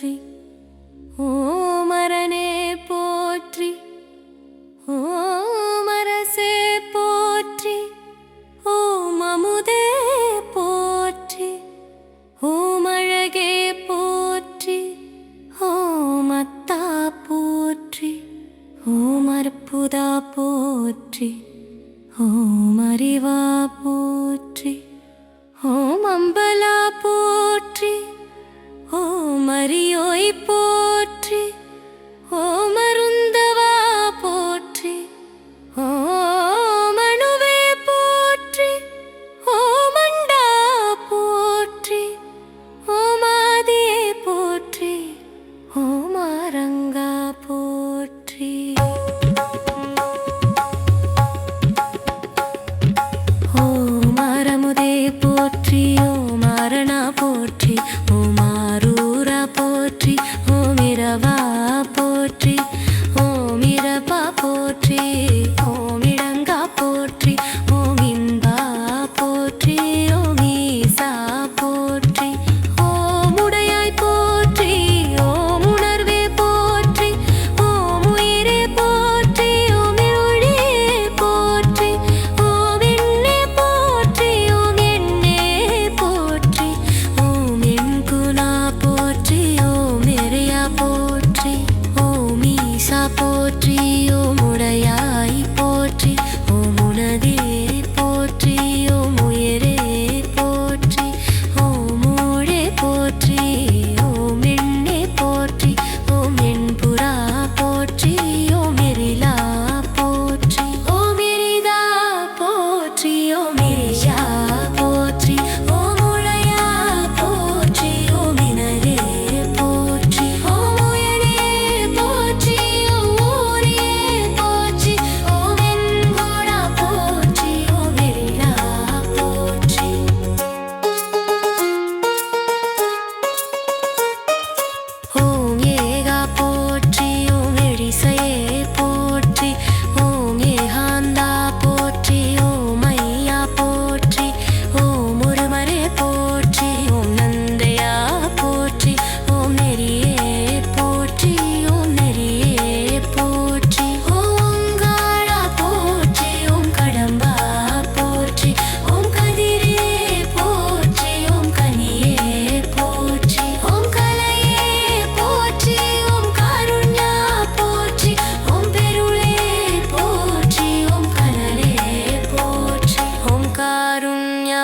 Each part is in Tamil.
போற்றி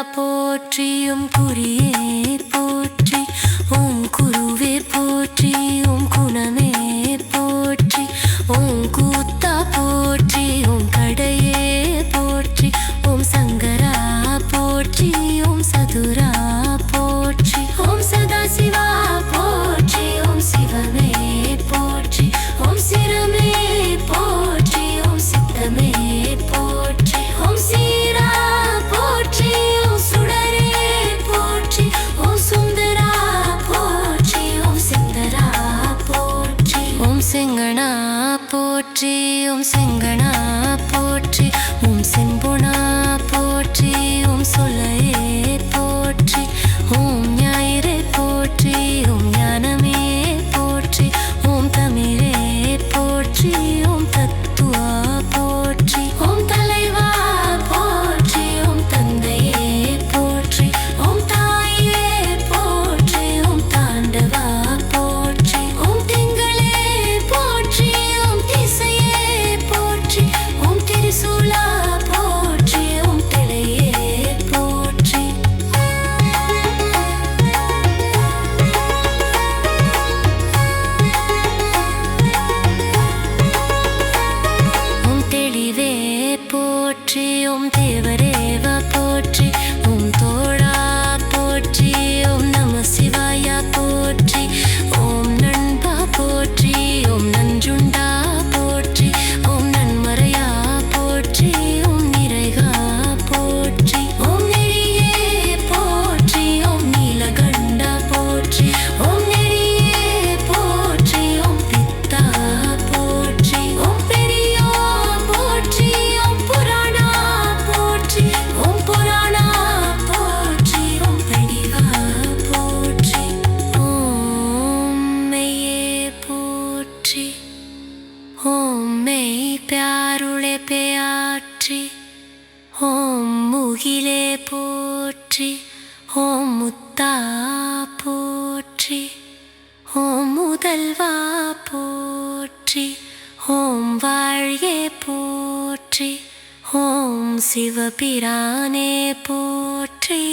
போற்றியும் குறியேர் போற்றி ஓம் குருவே போற்றி ஓம் குணமே போற்றி ஓம் கூத்தா போற்றி ஓம் கடையே முகிலே போற்றி ஓம் முத்தா போற்றி ஓம் முதல்வா போற்றி ஓம் வாழியே போற்றி ஓம் சிவபிரானே போற்றி.